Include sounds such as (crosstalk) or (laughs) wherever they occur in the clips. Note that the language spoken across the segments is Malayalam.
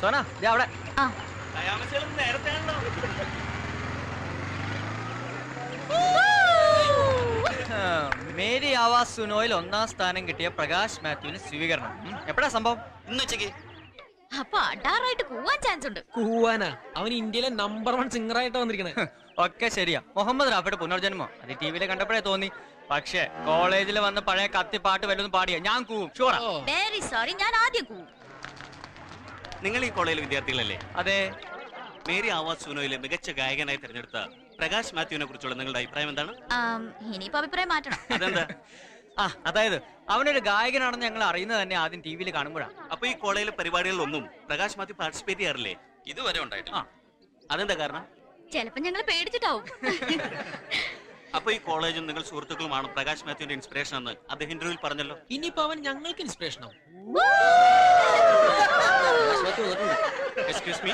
സോന ദേ അവിടെ. മേരി ആവാസ് സുനോയിൽ ഒന്നാം സ്ഥാനം കിട്ടിയ പ്രകാശ് മാത്യുവിന് സ്വീകരണം. എപ്പോഴാ സംഭവം? ഇന്ന് അപ്പൊ അടാറായിട്ട് കൂവാൻ ചാൻസ് ഉണ്ട്. കൂവാനാ? അവൻ ഇന്ത്യയിലെ നമ്പർ വൺ സിംഗർ ആയിട്ട് വന്നിരിക്കുന്നത് ഒക്കെ ശരിയാ. മുഹമ്മദ് റാഫിയുടെ പുനർജന്മം? അത് ടി വിയിൽ കണ്ടപ്പോഴേ തോന്നി. പക്ഷേ കോളേജിൽ വന്ന് പഴയ കത്തി പാട്ട് വല്ലതും പാടിയ ഞാൻ കൂവും. ഷുവറാ വെരി സോറി ഞാൻ ആദ്യം പോവും നിങ്ങൾ ഈ കോളേജിലെ വിദ്യാർത്ഥികളല്ലേ? അതെ. മേരി ആവാസ് സുനോയിലെ മികച്ച ഗായകനായി തിരഞ്ഞെടുത്ത പ്രകാശ് മാത്യുവിനെ കുറിച്ചുള്ള നിങ്ങളുടെ അഭിപ്രായം എന്താണ്? ഇനിയിപ്പോ അഭിപ്രായം മാറ്റണം. അതെന്താ? (laughs) ആ അതായത് അവനൊരു ഗായകനാണെന്ന് ഞങ്ങൾ അറിയുന്നത് തന്നെ ആദ്യം ടി വിയിൽ കാണുമ്പോഴാണ്. അപ്പൊ ഈ കോളേജിലെ പരിപാടികളിലൊന്നും പ്രകാശ് മാത്യു പാർട്ടിസിപ്പേറ്റ് ചെയ്യാറില്ലേ? ഇതുവരെ ഉണ്ടായിട്ടില്ല. അതെന്താ കാരണം? ചിലപ്പോ ഞങ്ങൾ പേടിച്ചിട്ടാവും. (laughs) അപ്പൊ ഈ കോളേജും നിങ്ങൾ സുഹൃത്തുക്കളുമാണ് പ്രകാശ് മാത്യുവിന്റെ ഇൻസ്പിറേഷൻ എന്ന്? അദ്ദേഹം ഇന്റർവ്യൂവിൽ പറഞ്ഞല്ലോ. ഇനിയിപ്പോ അവൻ ഞങ്ങൾക്ക് ഇൻസ്പിറേഷൻ ആവും. എക്സ്ക്യൂസ് മീ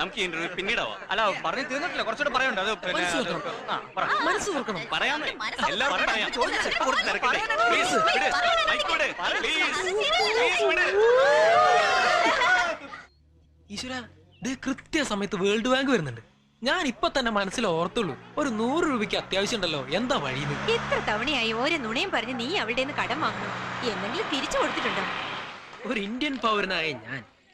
നമുക്ക് ഇന്റർവ്യൂ പിന്നീടാവാം. അല്ല പറഞ്ഞു തീർന്നിട്ടില്ല. കുറച്ചുകൂടെ പറയണ്ട? അത് പിന്നെ മനസ്സ് തുറക്കണം. ആ, പറ. പറയാമേ മനസ്സ് പറയാം. ചോദിച്ചു. കുറച്ച് തിരക്കട്ടെ. പ്ലീസ് വിട്. Mic please. Please, വിട്. ഈശ്വര ഇത് കൃത്യസമയത്ത് വേൾഡ് ബാങ്ക് വരുന്നുണ്ട്. ഞാൻ ഇപ്പൊ തന്നെ മനസ്സിൽ ഓർത്തുള്ളൂ. ഒരു നൂറ് രൂപയ്ക്ക് അത്യാവശ്യം ഉണ്ടല്ലോ എന്താ വഴി എത്ര തവണയായി ഓരോ നുണയും പറഞ്ഞ് നീ അവിടെ നിന്ന് കടം വാങ്ങണം എന്തെങ്കിലും തിരിച്ചു കൊടുത്തിട്ടുണ്ടോ ഒരു ഇന്ത്യൻ പൗരനായ ഞാൻ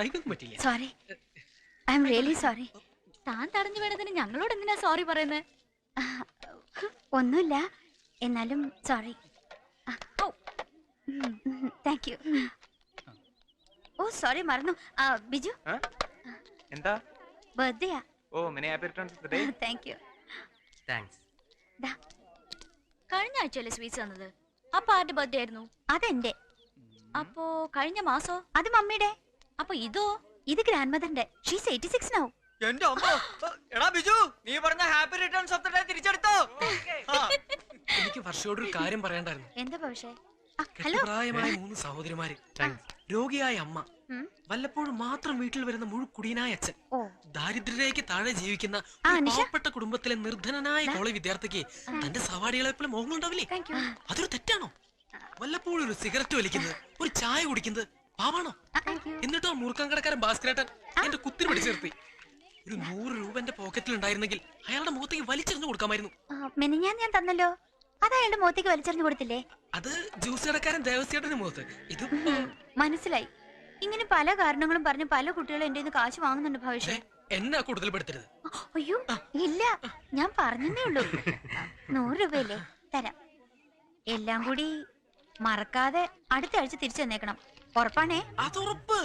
ഏതായാലും പറ്റില്ല sorry I'm really sorry താൻ തടഞ്ഞു വേണതിന് ഞങ്ങളോട് എന്തിനാ സോറി പറയുന്നത് ഒന്നുമില്ല. എന്നാലും sorry thank you oh sorry മറന്നു. ആ, ബിജു? എന്താ? ബർത്ത്ഡേയാ. ഓ many happy returns day thank you thanks കഴിഞ്ഞ ആഴ്ചയല്ലേ സ്വീറ്റ്സ് തന്നത്? അപ്പൊ ആരുടെ ബർത്ത്ഡേ ആയിരുന്നു. അതെന്റെ. അപ്പോ കഴിഞ്ഞ മാസോ? അത് മമ്മിയുടെ. അപ്പൊ ഇതോ? ഇത് ഗ്രാൻഡ് മദറിന്റെ ഷീസ് എയ്റ്റി സിക്സ് നൗ എന്റെ അമ്മ. എടാ ബിജു നീ പറഞ്ഞ happy returns of the day തിരിച്ചെടുത്തോ? എനിക്ക് വർഷയോട് ഒരു കാര്യം പറയണ്ടായിരുന്നു എന്താ പക്ഷേ ഹലോ. പ്രായമായ മൂന്ന് സഹോദരിമാര്. രോഗിയായ അമ്മ. വല്ലപ്പോഴും മാത്രം വീട്ടിൽ വരുന്ന മുഴുക്കുടിയനായ അച്ഛൻ. ദാരിദ്ര്യരേക്ക് ദാരിദ്ര്യരേഖയ്ക്ക് താഴെ ജീവിക്കുന്ന പാവപ്പെട്ട കുടുംബത്തിലെ നിർധനനായ കോളേജ് വിദ്യാർത്ഥിക്ക് തന്റെ സവാടികളെ എപ്പോഴും മോഹങ്ങൾ ഉണ്ടാവില്ലേ അതൊരു തെറ്റാണോ? വല്ലപ്പോഴും ഒരു സിഗരറ്റ് വലിക്കുന്നത് ഒരു ചായ കുടിക്കുന്നത് പാവാണോ? എന്നിട്ടോ മുറുക്കം കടക്കാരൻ ഭാസ്കരേട്ടൻ എന്റെ കുത്തിരി പിടിച്ചു നിർത്തി ഒരു നൂറ് രൂപ എന്റെ പോക്കറ്റിൽ ഉണ്ടായിരുന്നെങ്കിൽ അയാളുടെ മുഖത്തേക്ക് വലിച്ചെറിഞ്ഞു കൊടുക്കാമായിരുന്നു. മെനിഞ്ഞാൻ ഞാൻ തന്നല്ലോ. അത് അയാളുടെ മുഖത്തേക്ക് വലിച്ചെറിഞ്ഞു കൊടുത്തില്ലേ? അത് ജ്യൂസ് കടക്കാരൻ ദേവസ്യേട്ടന്റെ മുഖത്ത്. ഇത് മനസ്സിലായി. ഇങ്ങനെ പല കാരണങ്ങളും പറഞ്ഞ് പല കുട്ടികളും എന്റെ നിന്ന് കാശ് വാങ്ങുന്നുണ്ട് ഭാവിഷ്യ എന്നാ കൂടുതൽ പെടുത്തരുത് അയ്യോ ഇല്ല ഞാൻ പറഞ്ഞതേ ഉള്ളൂ. നൂറ് രൂപയല്ലേ? തരാം. എല്ലാം കൂടി മറക്കാതെ അടുത്ത ആഴ്ച തിരിച്ചു തന്നേക്കണം. ഉറപ്പാണേ? അതുറപ്പ്.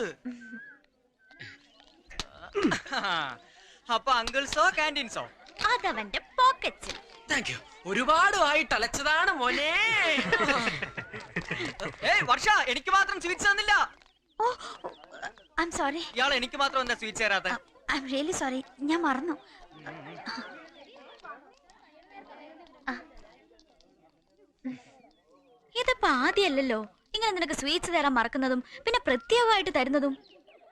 അപ്പൊ അങ്കിൾസോ കാന്റീൻസോ അതവന്റെ പോക്കറ്റിൽ താങ്ക് യു ഒരുപാട് ആയി തലച്ചതാണ് മോനെ. ഏയ് വർഷ എനിക്ക് മാത്രം സ്വീറ്റ്സ് തന്നില്ല. ഓ ഐ എം സോറി ഇയാൾ എനിക്ക് മാത്രം എന്താ സ്വീറ്റ്സ് തരാത്ത? ഐ എം റിയലി സോറി ഞാൻ മറന്നു. ആ. ഇതിപ്പോ ആദ്യമല്ലല്ലോ ഇങ്ങനെ നിനക്ക് സ്വീറ്റ്സ് തരാൻ മറക്കുന്നതും പിന്നെ പ്രത്യേകമായിട്ട് തരുന്നതും?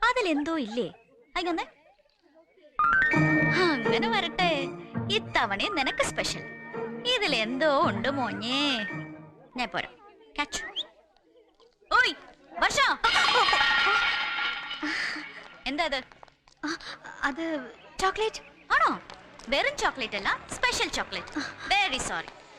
അതിലെന്തോ ഇല്ലേ? അങ്ങനെ അങ്ങനെ വരട്ടെ. ഇത്തവണയും നിനക്ക് സ്പെഷ്യൽ ഇതിലെന്തോ ഉണ്ട് മോഞ്ഞേ. ഞാൻ പോരാ. ക്യാച്ച് ഓയ് വർഷ. എന്താ അത്? അത് ചോക്ലേറ്റ്. ആണോ? വെറും ചോക്ലേറ്റ് അല്ല സ്പെഷ്യൽ ചോക്ലേറ്റ്. വെരി സോറി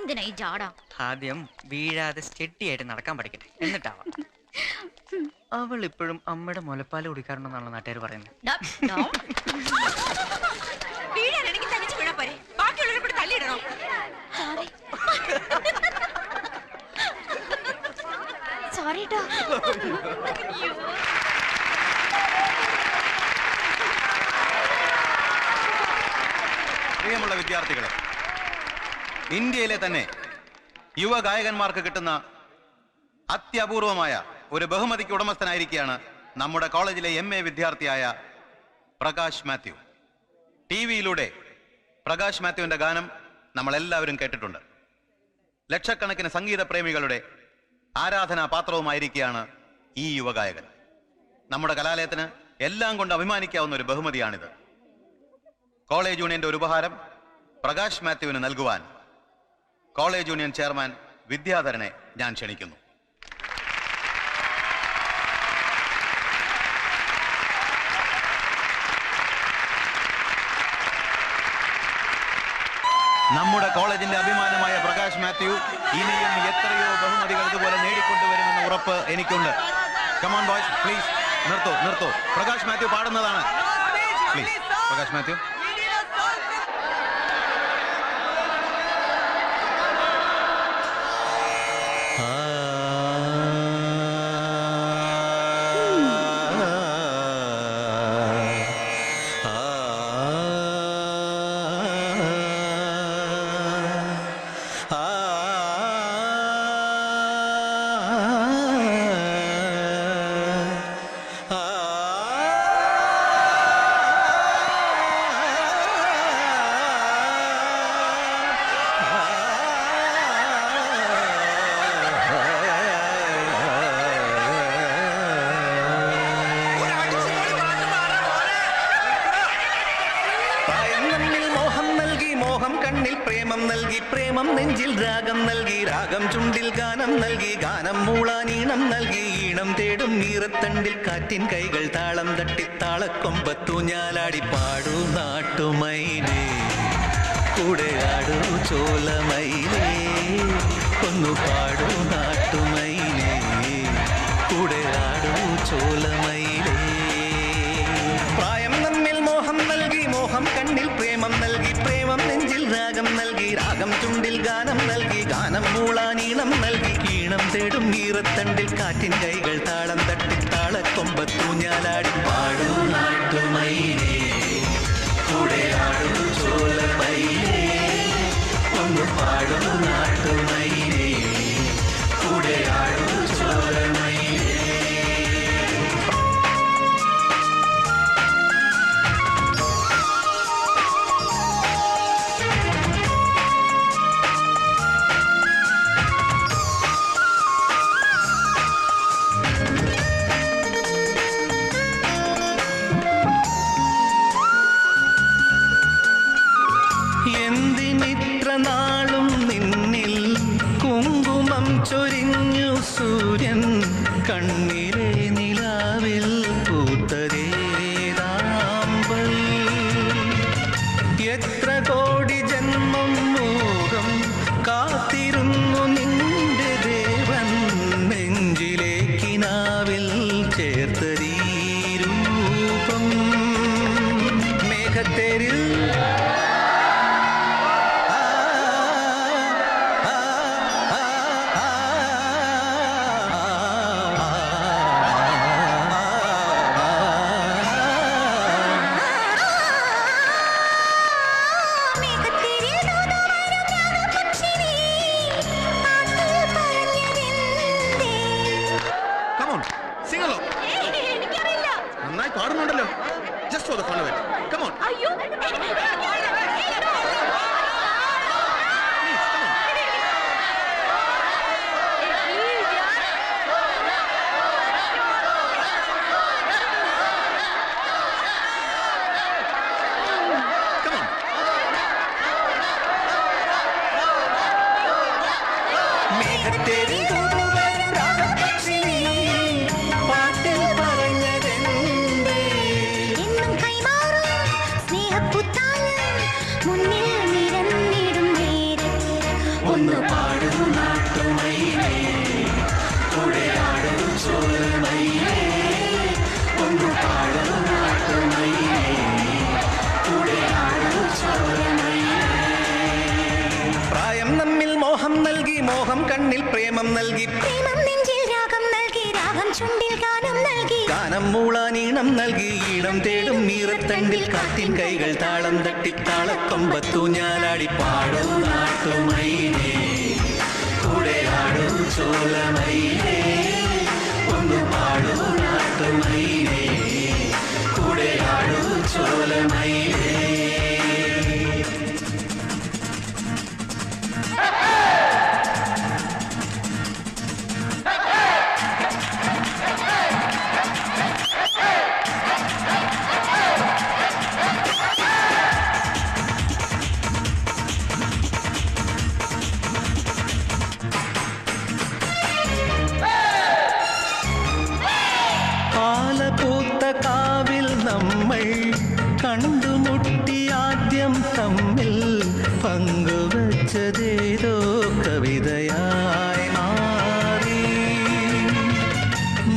എന്തിനാ ഈ ജാടാ? ആദ്യം വീഴാതെ സ്റ്റെഡിയായിട്ട് നടക്കാൻ പഠിക്കട്ടെ. എന്നിട്ടാവാം. (laughs) അവൾ ഇപ്പോഴും അമ്മയുടെ മുലപ്പാൽ കുടിക്കാറുണ്ടെന്നാണ് നാട്ടുകാർ പറയുന്നത്. ഡാ, ഡാ. വീഴാനാണെങ്കിൽ തനിച്ച് വീഴാൻ പോരെ. ബാക്കിയുള്ളവരെ കൂടി തള്ളിയിടണോ? സോറി കേട്ടോ പ്രിയമുള്ള വിദ്യാർത്ഥികളെ ഇന്ത്യയിലെ തന്നെ യുവ ഗായകന്മാർക്ക് കിട്ടുന്ന അത്യപൂർവമായ ഒരു ബഹുമതിക്ക് ഉടമസ്ഥനായിരിക്കുകയാണ് നമ്മുടെ കോളേജിലെ എം എ വിദ്യാർത്ഥിയായ പ്രകാശ് മാത്യു. ടി വിയിലൂടെ പ്രകാശ് മാത്യുവിന്റെ ഗാനം നമ്മളെല്ലാവരും കേട്ടിട്ടുണ്ട്. ലക്ഷക്കണക്കിന് സംഗീത പ്രേമികളുടെ ആരാധനാ പാത്രവുമായിരിക്കുകയാണ് ഈ യുവഗായകൻ. നമ്മുടെ കലാലയത്തിന് എല്ലാം കൊണ്ട് അഭിമാനിക്കാവുന്ന ഒരു ബഹുമതിയാണിത്. കോളേജ് യൂണിയന്റെ ഒരു ഉപഹാരം പ്രകാശ് മാത്യുവിന് നൽകുവാൻ കോളേജ് യൂണിയൻ ചെയർമാൻ വിദ്യാധരനെ ഞാൻ ക്ഷണിക്കുന്നു. നമ്മുടെ കോളേജിന്റെ അഭിമാനമായ പ്രകാശ് മാത്യു ഇനിയും എത്രയോ ബഹുമതികൾ ഇതുപോലെ നേടിക്കൊണ്ടുവരുമെന്ന ഉറപ്പ് എനിക്കുണ്ട്. കമോൺ ബോയ്സ് പ്ലീസ് നിർത്തൂ നിർത്തൂ. Prakash Mathew പാടുന്നതാണ്. Please Prakash Mathew. രാഗം നൽകി രാഗം ചുണ്ടിൽ ഗാനം നൽകി ഗാനം മൂളാൻ ഈണം നൽകി ഈണം തേടും നീറത്തണ്ടിൽ കാറ്റിൻ കൈകൾ താളം തട്ടി താളക്കൊമ്പത്തു ഞാലാടി പാടൂ നാട്ടുമൈനേ കൂടെ ആടൂ ചോലമൈനേ ഒന്നു പാടൂ നാട്ടുമൈനേ കൂടെ ആടൂ ചോലമൈനേ പ്രായം നമ്മിൽ മോഹം നൽകി മോഹം കണ്ണിൽ പ്രേമം നൽകി പ്രേമം നെഞ്ചിൽ രാഗം നൽകി രാഗം ചുണ്ടിൽ ഗാനം നൽകി ഗാനം മൂളാനീണം നൽകി കീണം തേടും ഈറത്തണ്ടിൽ കാറ്റിൻ കൈകൾ എത്ര കോടി ജന്മം പ്രേമം നൽകി. പ്രേമം നെഞ്ചിൽ രാഗം നൽകി രാഗം ചുണ്ടിൽ ഗാനം നൽകി. ഗാനം മൂളാനീണം നൽകി ഈണം തേടും മീറത്തണ്ടിൽ കാറ്റിൻ കൈകൾ താളം തട്ടി താളക്കൊമ്പത്തു ഞാലാടി പാടും നാട്ടുമൈനേ കൂടെ ആടും ചോലമൈനേ ഒന്ന് പാടും നാട്ടുമൈനേ നമ്മൾ കണ്ടുമുട്ടി ആദ്യം തമ്മിൽ പങ്കുവച്ചതേതോ കവിതയായി മാറി.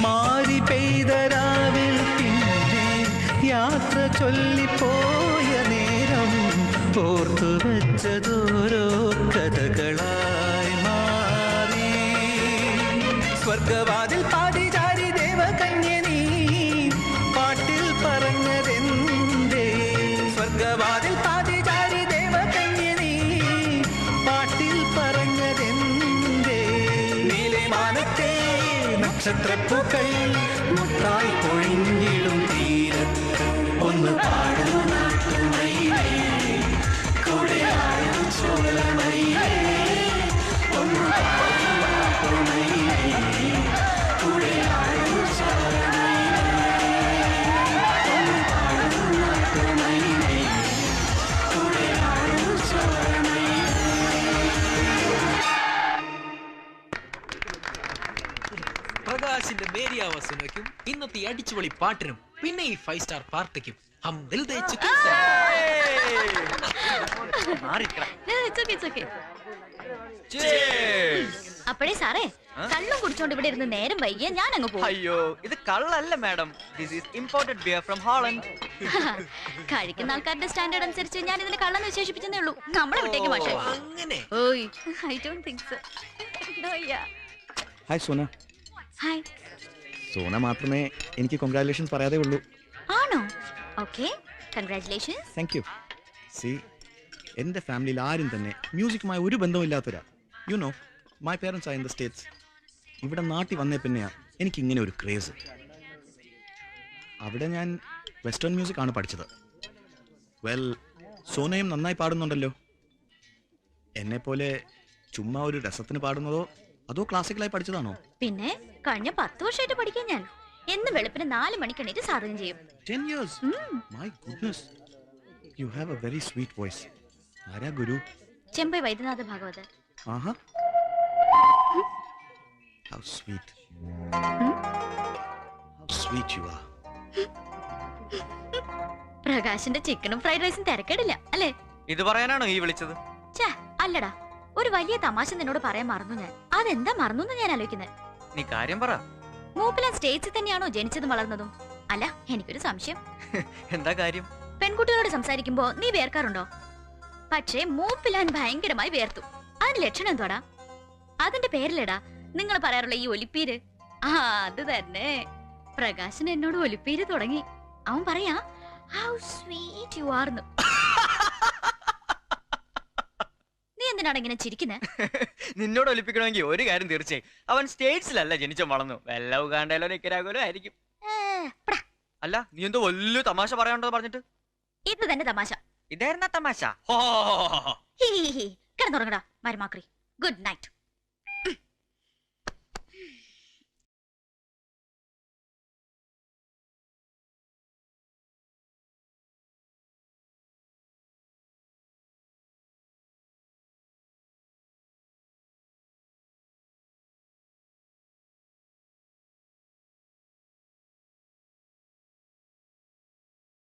മാറി പെയ്ത രാവിൽ പിന്നെ യാത്ര ചൊല്ലിപ്പോയ നേരം ഓർത്തു വെച്ചതോരോ കഥകളായി മാറി. സ്വർഗവാതിൽ പാതിചാരി ദേവകന്യ നക്ഷത്രപ്പൂക്കൾ മുട്ടായി പൊഴിഞ്ഞിടും തീരത്ത് അടിച്ചുപൊളി പാട്ടിനും പിന്നെ ഈ ഫൈവ് സ്റ്റാർ പാർട്ടിക്കും ഹം ദിൽ ദേ ചിക്കൻ അപ്പഴേ. സാറേ കള്ളും കുടിച്ചോണ്ട് ഇവിടെ ഇരുന്ന് നേരം വൈകിയ ഞാൻ അങ്ങ് പോകും. അയ്യോ ഇത് കള്ളല്ല madam. This is imported beer from Holland കഴിക്കുന്ന ആൾക്കാരുടെ സ്റ്റാൻഡേർഡ് അനുസരിച്ച് ഞാൻ ഇതിനെ കള്ളെന്ന് വിശേഷിപ്പിച്ചതേ ഉള്ളൂ. നമ്മളെ വിട്ടേക്ക് പക്ഷേ അങ്ങനെ. ഓയ് I don't think so hi Sona hi Sona മാത്രമേ എനിക്ക് കൊങ്ക്രാറ്റുലേഷൻ പറയാതെ ഉള്ളൂ. ആണോ? Okay congratulations thank you see എന്റെ ഫാമിലിയിൽ ആരും തന്നെ മ്യൂസിക്കുമായി ഒരു ബന്ധമില്ലാത്തവരാ you know my parents are in the States ഇവിടെ നാട്ടിൽ വന്നേ പിന്നെയാ എനിക്ക് ഇങ്ങനെ ഒരു ക്രേസ് അവിടെ ഞാൻ വെസ്റ്റേൺ മ്യൂസിക് ആണ് പഠിച്ചത്. വെൽ സോനയും നന്നായി പാടുന്നുണ്ടല്ലോ. എന്നെ പോലെ ചുമ്മാ ഒരു രസത്തിന് പാടുന്നതോ അതോ ക്ലാസിക്കലായി പഠിച്ചതാണോ പിന്നെ കഴിഞ്ഞ പത്ത് വർഷമായിട്ട് പഠിക്കാൻ ഞാൻ എന്ന് വെളുപ്പിന് നാല് മണിക്കെണീറ്റ് സാധകം ചെയ്യും 10 years. My goodness. You have a very sweet voice. ആരാ ഗുരു ചെമ്പൈ വൈദ്യനാഥ ഭാഗവത് ആഹാ How sweet. How sweet you are. പ്രകാശിന്റെ ചിക്കനും ഫ്രൈഡ് റൈസും തിരക്കേടില്ല അല്ലേ ഇത് പറയാനാണോ ഈ വിളിച്ചത് ഛേ അല്ലടാ ഒരു വലിയ തമാശ നിന്നോട് പറയാൻ മറന്നു ഞാൻ. അതെന്താ മറന്നു ഞാൻ ആലോചിക്കുന്നത് നീ കാര്യം പറ. മൂപ്പില സ്റ്റേറ്റ്സിൽ തന്നെയാണോ ജനിച്ചതും വളർന്നതും? അല്ല എനിക്കൊരു സംശയം. (laughs) എന്താ കാര്യം? പെൺകുട്ടികളോട് സംസാരിക്കുമ്പോ നീ വേർക്കാറുണ്ടോ? പക്ഷേ മൂപ്പിലാൻ ഭയങ്കരമായി വേർത്തു. അതിന് ലക്ഷണം എന്തോടാ അതിന്റെ പേരിലടാ നിങ്ങൾ പറയാറുള്ള ഈ ഒലിപ്പീര്. ആ അത് തന്നെ. പ്രകാശൻ എന്നോട് ഒലിപ്പീര് തുടങ്ങി. അവൻ പറയാ ഹൗ സ്വീറ്റ് യു ആർന്ന് നീ എന്തിനാണ് ഇങ്ങനെ ചിരിക്കുന്നത് (laughs) നിന്നോട് ഒലിപ്പിക്കണമെങ്കിൽ ഒരു കാര്യം തീർച്ചയായും. അവൻ സ്റ്റേറ്റ്സിലല്ല ജനിച്ച വളർന്നു. വല്ല ഉഗാണ്ടയിലോ നിക്കരാകോലോ ആയിരിക്കും. അല്ല നീ എന്തോ വലിയ തമാശ പറയാനുണ്ടോ പറഞ്ഞിട്ട്? ഇത് തന്നെ തമാശ. ഇതായിരുന്ന തമാശ? കിടന്നുറങ്ങടാ മരുമാക്രി. Good night.